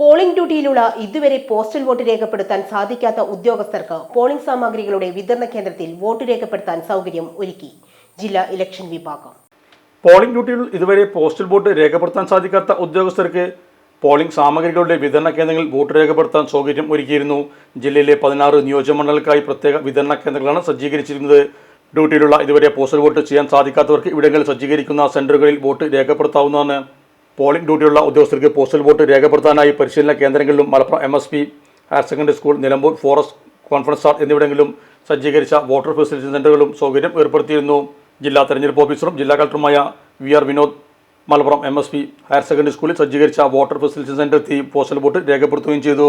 Polling ഡ്യൂട്ടിയിലുള്ള ഇതുവരെ postal vote രേഖപ്പെടുത്താൻ സാധിക്കാത്ത ഉദ്യോഗസ്ഥർക്ക് പോളിംഗ് സാമഗ്രികളുടെ വിതരണ കേന്ദ്രത്തിൽ വോട്ട് രേഖപ്പെടുത്താൻ സൗകര്യം ഒരുക്കി. ജില്ലാ ഇലക്ഷൻ വിഭാഗം. പോളിംഗ് ഡ്യൂട്ടിയിൽ ഇതുവരെ പോസ്റ്റൽ വോട്ട് രേഖപ്പെടുത്താൻ സാധിക്കാത്ത ഉദ്യോഗസ്ഥർക്ക് പോളിംഗ് സാമഗ്രികളുടെ വിതരണ കേന്ദ്രങ്ങളിൽ വോട്ട് രേഖപ്പെടുത്താൻ സൗകര്യം ഒരുക്കിയിരുന്നു. ജില്ലയിലെ പതിനാറ് നിയോജകമണ്ഡലങ്ങൾക്കായി പ്രത്യേക വിതരണ കേന്ദ്രങ്ങളാണ് സജ്ജീകരിച്ചിരുന്നത്. ഡ്യൂട്ടിയിലുള്ള ഇതുവരെ പോസ്റ്റൽ വോട്ട് ചെയ്യാൻ സാധിക്കാത്തവർക്ക് ഇവിടങ്ങളിൽ സജ്ജീകരിക്കുന്ന സെന്ററുകളിൽ വോട്ട് രേഖപ്പെടുത്താവുന്നതാണ്. പോളിംഗ് ഡ്യൂട്ടിയുള്ള ഉദ്യോഗസ്ഥർക്ക് പോസ്റ്റൽ വോട്ട് രേഖപ്പെടുത്താനായി പരിശീലന കേന്ദ്രങ്ങളിലും Malappuram M S P higher secondary school Nilambur forest conference hall എന്നിവിടങ്ങളിലും സജ്ജീകരിച്ച വോട്ടർ ഫെസിലിറ്റി സെന്ററുകളും സൗകര്യം ഏർപ്പെടുത്തിയിരുന്നു. ജില്ലാ തെരഞ്ഞെടുപ്പ് ഓഫീസറും ജില്ലാ കളക്ടറുമായ V R Vinod Malappuram M S P higher secondary സ്കൂളിൽ സജ്ജീകരിച്ച വോട്ടർ ഫെസിലിറ്റി സെന്റർ എത്തി പോസ്റ്റൽ വോട്ട് രേഖപ്പെടുത്തുകയും ചെയ്തു.